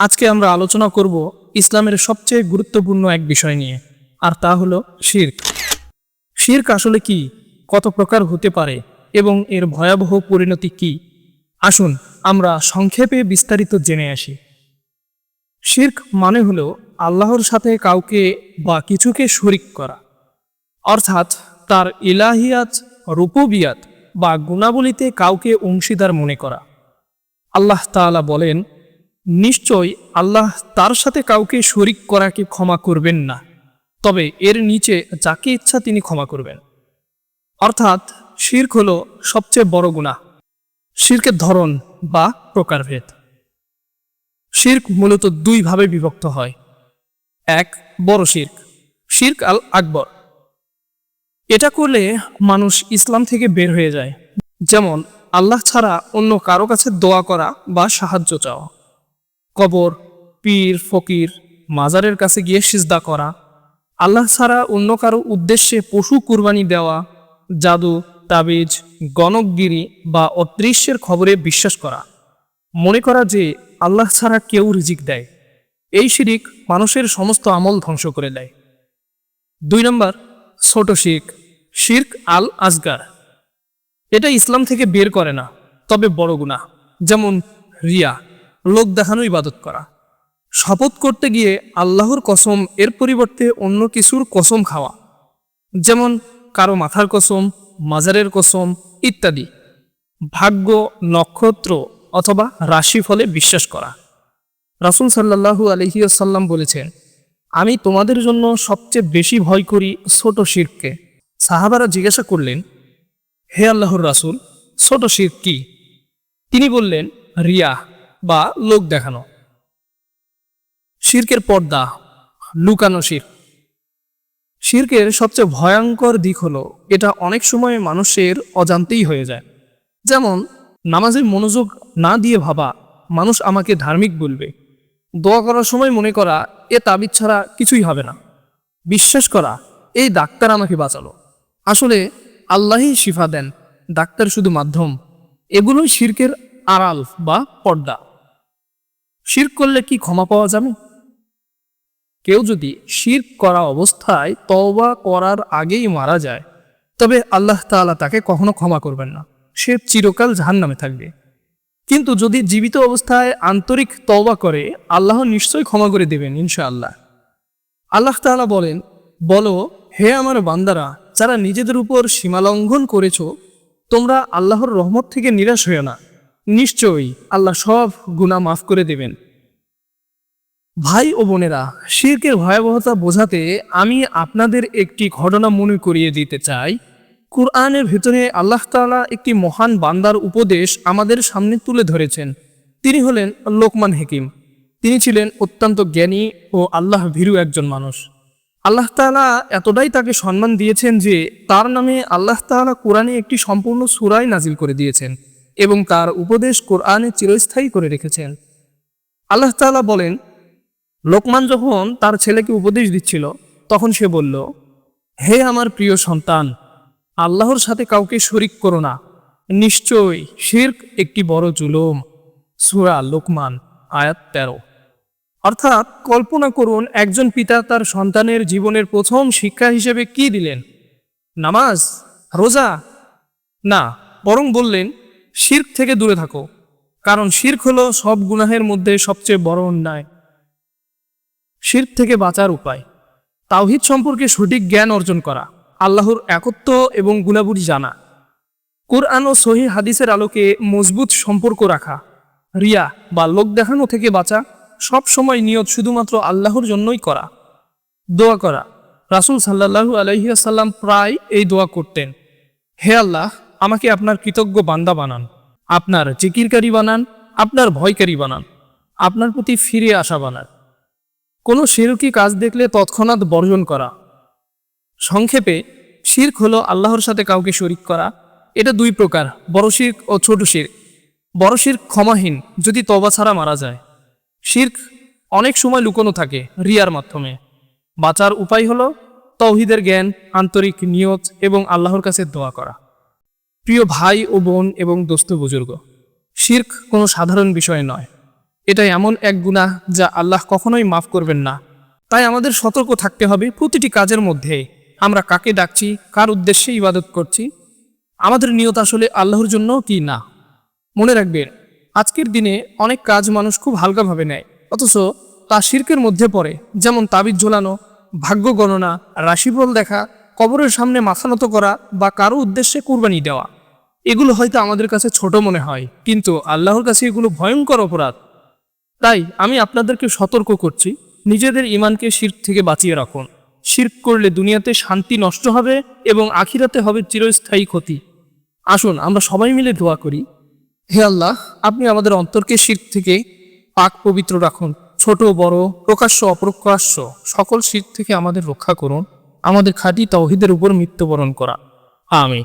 আজকে আমরা আলোচনা করব ইসলামের সবচেয়ে গুরুত্বপূর্ণ এক বিষয় নিয়ে, আর তা হলো শির্ক। শির্ক আসলে কি, কত প্রকার হতে পারে, এবং এর ভয়াবহ পরিণতি কি? আসুন আমরা সংক্ষেপে বিস্তারিত জেনে আসি। শির্ক মানে হলো আল্লাহর সাথে কাউকে বা কিছুকে শরিক করা, অর্থাৎ তার ইলাহিয়াত রূপবিয়াত বা গুণাবলীতে কাউকে অংশীদার মনে করা। আল্লাহ তাআলা বলেন নিশ্চয় আল্লাহ তার সাথে কাউকে শরিক করাকে ক্ষমা করবেন না। তবে এর নিচে যাকে ইচ্ছা তিনি ক্ষমা করবেন। অর্থাৎ শির্ক হল সবচেয়ে বড় গুণা শির্কের ধরন বা প্রকারভেদ। শির্ক মূলত দুই ভাবে বিভক্ত হয়। এক, বড় শির্ক। শির্ক আল আকবর। এটা করলে মানুষ ইসলাম থেকে বের হয়ে যায়। যেমন, আল্লাহ ছাড়া অন্য কারও কাছে দোয়া করা বা সাহায্য চাওয়া। কবর, পীর, ফকির, মাজারের কাছে গিয়ে সিজদা করা। আল্লাহ ছাড়া অন্য কারও উদ্দেশ্যে পশু কুরবানি দেওয়া, জাদু, তাবিজ, গণকগিরি বা অদৃশ্যের খবরে বিশ্বাস করা। মনে করা যে আল্লাহ ছাড়া কেউ রিজিক দেয়। এই শিরিক মানুষের সমস্ত আমল ধ্বংস করে দেয়। দুই নম্বর, ছোট শিখ, শির্ক আল আজগার এটা ইসলাম থেকে বের করে না, তবে বড় গুণা যেমন রিয়া। লোক দেখানো ইবাদত করা। শপথ করতে গিয়ে আল্লাহর কসম, এর পরিবর্তে অন্য কিছুর কসম খাওয়া। যেমন কারও মাথার কসম, মাজারের কসম ইত্যাদি। ভাগ্য, নক্ষত্র অথবা রাশি ফলে বিশ্বাস করা। রাসুল সাল্লাহু আলহিউসাল্লাম বলেছেন, আমি তোমাদের জন্য সবচেয়ে বেশি ভয় করি ছোট শিরকে। সাহাবারা জিজ্ঞাসা করলেন, হে আল্লাহর রাসুল, ছোট শির কি? তিনি বললেন রিয়া বা লোক দেখানো। শির্কের পর্দা, লুকানো শির। শির্কের সবচেয়ে ভয়ঙ্কর দিক হলো, এটা অনেক সময় মানুষের অজান্তেই হয়ে যায়। যেমন, নামাজে মনোযোগ না দিয়ে ভাবা, মানুষ আমাকে ধার্মিক বলবে। দোয়া করার সময় মনে করা, এ তাবিজ ছাড়া কিছুই হবে না। বিশ্বাস করা, এই ডাক্তার আমাকে বাঁচালো। আসলে, আল্লাহই শিফা দেন, ডাক্তার শুধু মাধ্যম। এগুলোই শির্কের আড়াল বা পর্দা। শির্ক করলে কি ক্ষমা পাওয়া যাবে? কেউ যদি শির করা অবস্থায় তওবা করার আগেই মারা যায়, তবে আল্লাহ তাআলা তাকে কখনো ক্ষমা করবেন না। সে চিরকাল জাহান্নামে থাকবে। কিন্তু যদি জীবিত অবস্থায় আন্তরিক তওবা করে, আল্লাহ নিশ্চয়ই ক্ষমা করে দেবেন ইনশাআল্লাহ। আল্লাহ তাআলা বলেন, বলো, হে আমার বান্দারা, যারা নিজেদের উপর সীমালঙ্ঘন করেছ, তোমরা আল্লাহর রহমত থেকে নিরাশ হয়েও না। নিশ্চয়ই আল্লাহ সব গুনাহ মাফ করে দেবেন। ভাই ও বোনেরা, শির্কের ভয়াবহতা বোঝাতে আমি আপনাদের একটি ঘটনা মনে করিয়ে দিতে চাই। কুরআনের ভেতরে আল্লাহ তাআলা একটি মহান বান্দার উপদেশ আমাদের সামনে তুলে ধরেছেন। তিনি হলেন লোকমান হেকিম। তিনি ছিলেন অত্যন্ত জ্ঞানী ও আল্লাহ ভীরু একজন মানুষ। আল্লাহ তাআলা এতটাই তাকে সম্মান দিয়েছেন যে তার নামে আল্লাহ তাআলা কোরআনে একটি সম্পূর্ণ সুরাই নাজিল করে দিয়েছেন। এবং তার উপদেশ কোরআনে চিরস্থায়ী করে রেখেছেন। আল্লাহ তাআলা বলেন, লোকমান যখন তার ছেলেকে উপদেশ দিচ্ছিল, তখন সে বলল, হে আমার প্রিয় সন্তান, আল্লাহর সাথে কাউকে শরিক করো না। নিশ্চয়ই শির্ক একটি বড় জুলুম। সুরা লোকমান, আয়াত তেরো। অর্থাৎ কল্পনা করুন, একজন পিতা তার সন্তানের জীবনের প্রথম শিক্ষা হিসেবে কি দিলেন? নামাজ? রোজা? না, বরং বললেন শির্ক থেকে দূরে থাকো, কারণ শির্ক হলো সব গুনাহের মধ্যে সবচেয়ে বড় অন্যায়। শির্ক থেকে বাঁচার উপায়, তাওহিদ সম্পর্কে সঠিক জ্ঞান অর্জন করা, আল্লাহর একত্ব এবং গুণাবলী জানা। কোরআন ও সহি হাদিসের আলোকে মজবুত সম্পর্ক রাখা, রিয়া বা লোক দেখানো থেকে বাঁচা সব সময় নিয়ত শুধুমাত্র আল্লাহর জন্যই করা। দোয়া করা, রাসুল সাল্লাহু আলহিয়াসাল্লাম প্রায় এই দোয়া করতেন, হে আল্লাহ আমাকে আপনার কৃতজ্ঞ বান্দা বানান। আপনার জিকিরকারী বানান, আপনার ভয়কারী বানান। আপনার প্রতি ফিরে আসা বানান। কোনো শিরকি কাজ দেখলে তৎক্ষণাৎ বর্জন করা। সংক্ষেপে, শির্ক হলো আল্লাহর সাথে কাউকে শরিক করা। এটা দুই প্রকার, বড় শির্ক ও ছোট শির্ক। বড় শির্ক ক্ষমাহীন, যদি তবা ছাড়া মারা যায়। শির্ক অনেক সময় লুকোনো থাকে রিয়ার মাধ্যমে। বাঁচার উপায় হলো তৌহিদের জ্ঞান, আন্তরিক নিয়ত এবং আল্লাহর কাছে দোয়া করা। প্রিয় ভাই ও বোন এবং দোস্ত বুজুর্গ, শির্ক কোনো সাধারণ বিষয় নয়। এটা এমন এক গুনাহ যা আল্লাহ কখনোই মাফ করবেন না। তাই আমাদের সতর্ক থাকতে হবে প্রতিটি কাজের মধ্যে। আমরা কাকে ডাকছি, কার উদ্দেশ্যে ইবাদত করছি, আমাদের নিয়ত আসলে আল্লাহর জন্য কি না? মনে রাখবেন, আজকের দিনে অনেক কাজ মানুষ খুব হালকাভাবে নেয়। অথচ তা শির্কের মধ্যে পড়ে। যেমন তাবিজ ঝোলানো, ভাগ্য গণনা, রাশিফল দেখা, কবরের সামনে মাথা নত করা বা কারও উদ্দেশ্যে কুরবানি দেওয়া। এগুলো হয়তো আমাদের কাছে ছোট মনে হয়, কিন্তু আল্লাহর কাছে এগুলো ভয়ঙ্কর অপরাধ। তাই আমি আপনাদেরকে সতর্ক করছি, নিজেদের ইমানকে শির্ক থেকে বাঁচিয়ে রাখুন। শির্ক করলে দুনিয়াতে শান্তি নষ্ট হবে এবং আখিরাতে হবে চিরস্থায়ী ক্ষতি। আসুন, আমরা সবাই মিলে দোয়া করি। হে আল্লাহ, আপনি আমাদের অন্তরকে শির্ক থেকে পাক পবিত্র রাখুন। ছোট, বড়, প্রকাশ্য, অপ্রকাশ্য সকল শির্ক থেকে আমাদের রক্ষা করুন। আমাদের খাঁটি তৌহিদের উপর মৃত্যুবরণ করা। আমি